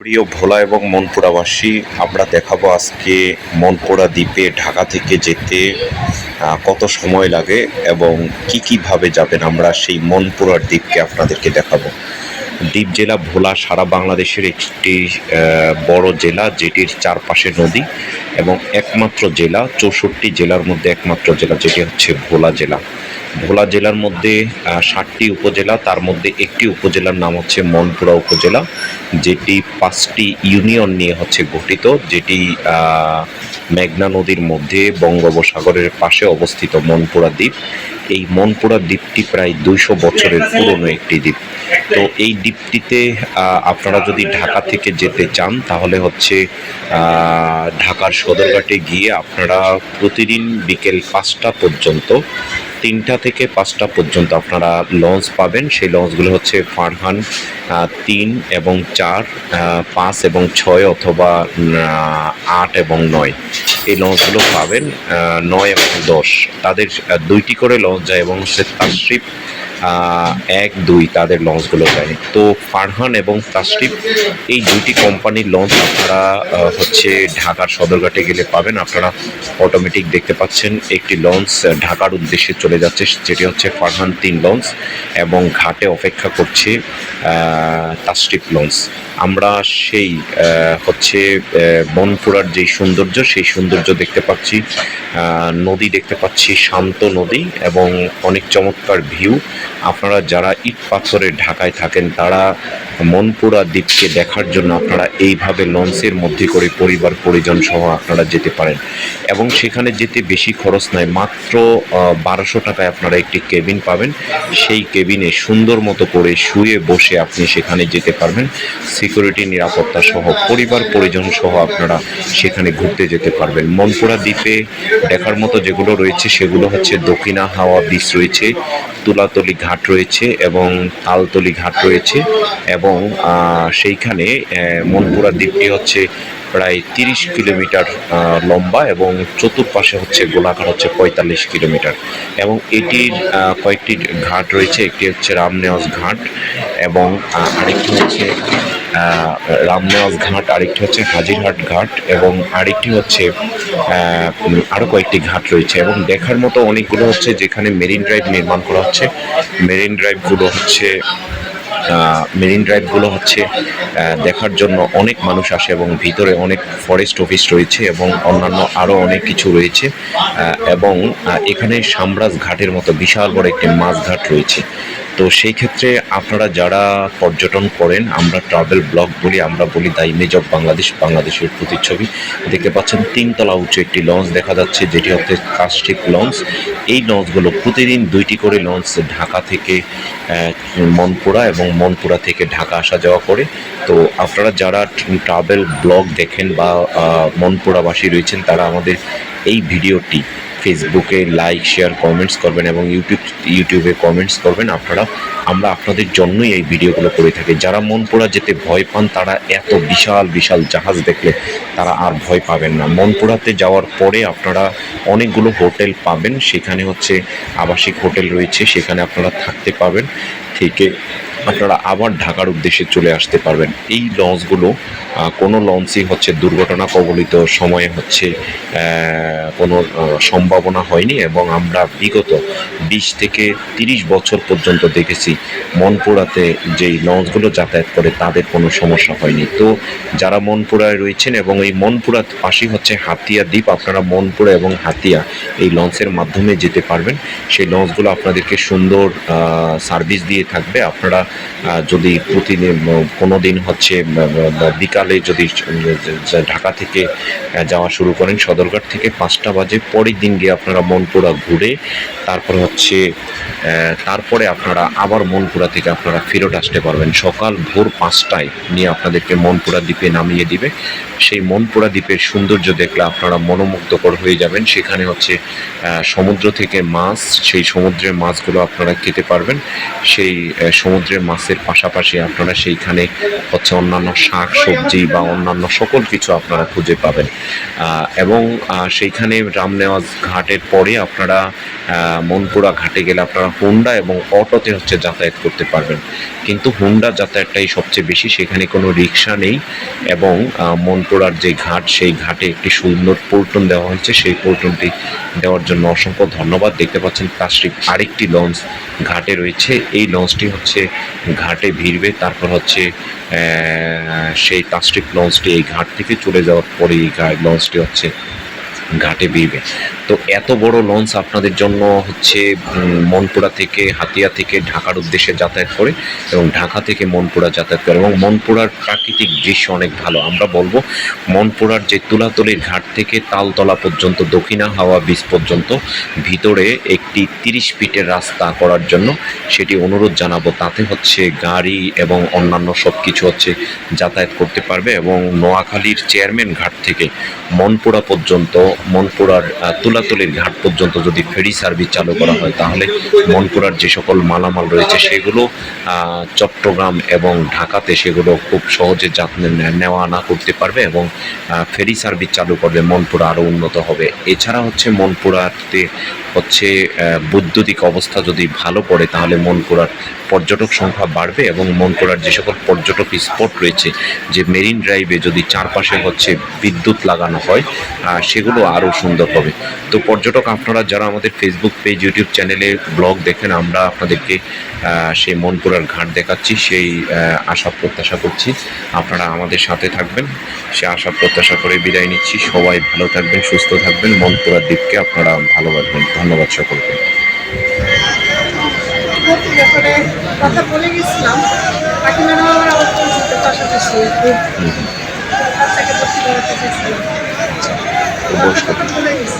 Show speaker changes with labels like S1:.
S1: প্রিয় ভোলা এবং মনপুরাবাসী, আমরা দেখাবো আজকে মনপুরা দ্বীপে ঢাকা থেকে যেতে কত সময় লাগে এবং কি কীভাবে যাবেন আমরা সেই মনপুরার দ্বীপকে আপনাদেরকে দেখাবো। দ্বীপ জেলা ভোলা সারা বাংলাদেশের একটি বড় জেলা যেটির চারপাশে নদী এবং একমাত্র জেলা, চৌষট্টি জেলার মধ্যে একমাত্র জেলা যেটি হচ্ছে ভোলা জেলা। ভোলা জেলার মধ্যে ষাটটি উপজেলা, তার মধ্যে একটি উপজেলার নাম হচ্ছে মনপুরা উপজেলা, যেটি পাঁচটি ইউনিয়ন নিয়ে হচ্ছে গঠিত, যেটি মেঘনা নদীর মধ্যে বঙ্গোপসাগরের পাশে অবস্থিত মনপুরা দ্বীপ। এই মনপুরা দ্বীপটি প্রায় দুইশো বছরের পুরনো একটি দ্বীপ। তো এই দ্বীপটিতে আপনারা যদি ঢাকা থেকে যেতে চান, তাহলে হচ্ছে ঢাকার সদরঘাটে গিয়ে আপনারা প্রতিদিন বিকেল পাঁচটা পর্যন্ত তিনটা থেকে পাঁচটা পর্যন্ত আপনারা লঞ্চ পাবেন। সেই লঞ্চগুলো হচ্ছে ফারহান তিন এবং চার পাঁচ এবং ছয় অথবা আট এবং নয়। এই লঞ্চগুলো পাবেন নয় এবং দশ। তাদের দুইটি করে লঞ্চ যায় এবং সে তাশরিফ এক, দুই তাদের লঞ্চগুলো যায়। তো ফারহান এবং তাশরিফ এই দুইটি কোম্পানির লঞ্চ আপনারা হচ্ছে ঢাকার সদরঘাটে গেলে পাবেন। আপনারা অটোমেটিক দেখতে পাচ্ছেন, একটি লঞ্চ ঢাকার উদ্দেশ্যে চলে যাচ্ছে যেটি হচ্ছে ফারহান তিন লঞ্চ এবং ঘাটে অপেক্ষা করছে তাসটিপ লঞ্চ আমরা সেই হচ্ছে বনপুরার যেই সৌন্দর্য, সেই সৌন্দর্য দেখতে পাচ্ছি নদী দেখতে পাচ্ছি, শান্ত নদী এবং অনেক চমৎকার ভিউ। আপনারা যারা ইট পাথরের ঢাকায় থাকেন, তারা মনপুরা দ্বীপকে দেখার জন্য আপনারা এইভাবে লঞ্চের মধ্যে করে পরিবার, পরিজন সহ আপনারা যেতে পারেন। এবং সেখানে যেতে বেশি খরচ নাই মাত্র বারোশো টাকায় আপনারা একটি কেবিন পাবেন। সেই কেবিনে সুন্দর মতো করে শুয়ে বসে আপনি সেখানে যেতে পারবেন। সিকিউরিটি, নিরাপত্তা সহ, পরিবার, পরিজন সহ আপনারা সেখানে ঘুরতে যেতে পারবেন। মনপুরা দ্বীপে দেখার মতো যেগুলো রয়েছে, সেগুলো হচ্ছে দক্ষিণা হাওয়া বিচ রয়েছে, তুলাতলি ঘাট রয়েছে এবং তালতলি ঘাট রয়েছে এবং সেইখানে মনপুরা দ্বীপটি হচ্ছে প্রায় তিরিশ কিলোমিটার লম্বা এবং চতুর্পাশে হচ্ছে গোলাঘাট হচ্ছে পঁয়তাল্লিশ কিলোমিটার এবং এটির কয়েকটি ঘাট রয়েছে, একটি হচ্ছে রামনেওয়াজ ঘাট এবং আরেকটি হচ্ছে আহ, ঘাট আরেকটি হচ্ছে হাজিরহাট ঘাট এবং আরেকটি হচ্ছে আরও কয়েকটি ঘাট রয়েছে এবং দেখার মতো অনেকগুলো হচ্ছে যেখানে মেরিন ড্রাইভ নির্মাণ করা হচ্ছে। মেরিন ড্রাইভগুলো হচ্ছে মেরিন ড্রাইভগুলো হচ্ছে দেখার জন্য অনেক মানুষ আসে এবং ভিতরে অনেক ফরেস্ট অফিস রয়েছে এবং অন্যান্য আরও অনেক কিছু রয়েছে এবং এখানে সামরাজ ঘাটের মতো বিশাল বড় একটি মাছ ঘাট রয়েছে। তো সেই ক্ষেত্রে আপনারা যারা পর্যটন করেন, আমরা ট্রাভেল ব্লগ বলি, আমরা বলি দ্য ইমেজ অফ বাংলাদেশ বাংলাদেশের প্রতিচ্ছবি। দেখতে পাচ্ছেন তিনতলা উঁচু একটি লঞ্চ দেখা যাচ্ছে, যেটি হচ্ছে কাস্টিক লঞ্চ এই লঞ্চগুলো প্রতিদিন দুইটি করে লঞ্চ ঢাকা থেকে মনপুরা এবং মনপুরা থেকে ঢাকা আসা যাওয়া করে। তো আপনারা যারা ট্রাভেল ব্লগ দেখেন বা মনপুরাবাসী রয়েছেন, তারা আমাদের এই ভিডিওটি ফেসবুকে লাইক শেয়ার কমেন্টস করবেন এবং ইউটিউব ইউটিউবে কমেন্টস করবেন আপনারা। আমরা আপনাদের জন্যই এই ভিডিওগুলো করে থাকি। যারা মনপুরা যেতে ভয় পান, তারা এত বিশাল বিশাল জাহাজ দেখলে তারা আর ভয় পাবেন না। মনপুরাতে যাওয়ার পরে আপনারা অনেকগুলো হোটেল পাবেন। সেখানে হচ্ছে আবাসিক হোটেল রয়েছে, সেখানে আপনারা থাকতে পাবেন। থেকে আপনারা আবার ঢাকার উদ্দেশ্যে চলে আসতে পারবেন। এই লঞ্চগুলো কোনো লঞ্চই হচ্ছে দুর্ঘটনা কবলিত সময়ে হচ্ছে কোনো সম্ভাবনা হয়নি এবং আমরা বিগত বিশ থেকে তিরিশ বছর পর্যন্ত দেখেছি মনপুরাতে যেই লঞ্চগুলো যাতায়াত করে তাদের কোনো সমস্যা হয়নি। তো যারা মনপুরায় রয়েছেন এবং এই মনপুরার পাশেই হচ্ছে হাতিয়া দ্বীপ, আপনারা মনপুরা এবং হাতিয়া এই লঞ্চের মাধ্যমে যেতে পারবেন। সেই লঞ্চগুলো আপনাদেরকে সুন্দর সার্ভিস দিয়ে থাকবে। আপনারা যদি প্রতিদিন কোনো দিন হচ্ছে বিকালে যদি ঢাকা থেকে যাওয়া শুরু করেন সদরঘাট থেকে পাঁচটা বাজে পরের দিন গিয়ে আপনারা মনপুরা ঘুরে তারপর হচ্ছে তারপরে আপনারা আবার মনপুরা থেকে আপনারা ফেরত আসতে পারবেন। সকাল ভোর পাঁচটায় নিয়ে আপনাদেরকে মনপুরা দ্বীপে নামিয়ে দিবে। সেই মনপুরা দ্বীপের সৌন্দর্য দেখলে আপনারা মনোমুগ্ধকর হয়ে যাবেন। সেখানে হচ্ছে সমুদ্র থেকে মাছ সেই সমুদ্রের মাছগুলো আপনারা খেতে পারবেন। সেই আহ, সমুদ্রের মাছের পাশাপাশি আপনারা সেইখানে হচ্ছে অন্যান্য শাক, সবজি বা অন্যান্য সকল কিছু আপনারা খুঁজে পাবেন। এবং সেইখানে রামনেওয়াজ ঘাটের পরে আপনারা মনপুরা ঘাটে গেলে আপনারা হুন্ডা এবং অটোতে হচ্ছে যাতায়াত করতে পারবেন। কিন্তু হুন্ডা যাতায়াতটাই সবচেয়ে বেশি, সেখানে কোনো রিক্সা নেই এবং মনপুরার যে ঘাট, সেই ঘাটে একটি সুন্দর পল্টন দেওয়া হয়েছে। সেই পল্টনটি দেওয়ার জন্য অসংখ্য ধন্যবাদ। দেখতে পাচ্ছেন, তার আরেকটি লঞ্চ ঘাটে রয়েছে। এই লঞ্চটি হচ্ছে ঘাটে ভিড়বে, তারপর হচ্ছে সেই কাস্টিক লঞ্চটি এই ঘাট থেকে চলে যাওয়ার পরে এই লঞ্চটি হচ্ছে ঘাটে ভিড়বে। তো এত বড় লঞ্চ আপনাদের জন্য হচ্ছে মনপুরা থেকে হাতিয়া থেকে ঢাকার উদ্দেশ্যে যাতায়াত করে এবং ঢাকা থেকে মনপুরা যাতায়াত করে এবং মনপুরার প্রাকৃতিক দৃশ্য অনেক ভালো। আমরা বলব মনপুরার যে তুলাতলির ঘাট থেকে তালতলা পর্যন্ত দক্ষিণা হাওয়া বীজ পর্যন্ত ভিতরে একটি তিরিশ ফিটের রাস্তা করার জন্য সেটি অনুরোধ জানাব। তাতে হচ্ছে গাড়ি এবং অন্যান্য সব কিছু হচ্ছে যাতায়াত করতে পারবে এবং নোয়াখালীর চেয়ারম্যান ঘাট থেকে মনপুরা পর্যন্ত মনপুরার আহ, তুলাতলির ঘাট পর্যন্ত যদি ফেরি সার্ভিস চালু করা হয়, তাহলে মনপুরার যে সকল মালামাল রয়েছে সেগুলো চট্টগ্রাম এবং ঢাকাতে সেগুলো খুব সহজে যত্নে নে- নেওয়া আনা করতে পারবে এবং ফেরি সার্ভিস চালু করবে মনপুরা আরও উন্নত হবে। এছাড়া হচ্ছে মনপুরাতে হচ্ছে বৈদ্যুতিক অবস্থা যদি ভালো পড়ে, তাহলে মনপুরার পর্যটক সংখ্যা বাড়বে এবং মনপুরার যে সকল পর্যটক স্পট রয়েছে, যে মেরিন ড্রাইভে যদি চারপাশে হচ্ছে বিদ্যুৎ লাগানো হয় সেগুলো আরও সুন্দর হবে। তো পর্যটক আপনারা যারা আমাদের ফেসবুক পেজ ইউটিউব চ্যানেলে ব্লগ দেখেন, আমরা আপনাদেরকে সেই মনপুরার ঘাট দেখাচ্ছি, সেই আশা প্রত্যাশা করছি। আপনারা আমাদের সাথে থাকবেন, সে আশা প্রত্যাশা করে বিদায় নিচ্ছি। সবাই ভালো থাকবেন, সুস্থ থাকবেন। মনপুরার দ্বীপকে আপনারা ভালোবাসবেন। ধন্যবাদ সকলকে।
S2: কথা বলে গেছিলাম
S1: বয়স্ক
S2: কথা বলে গেছি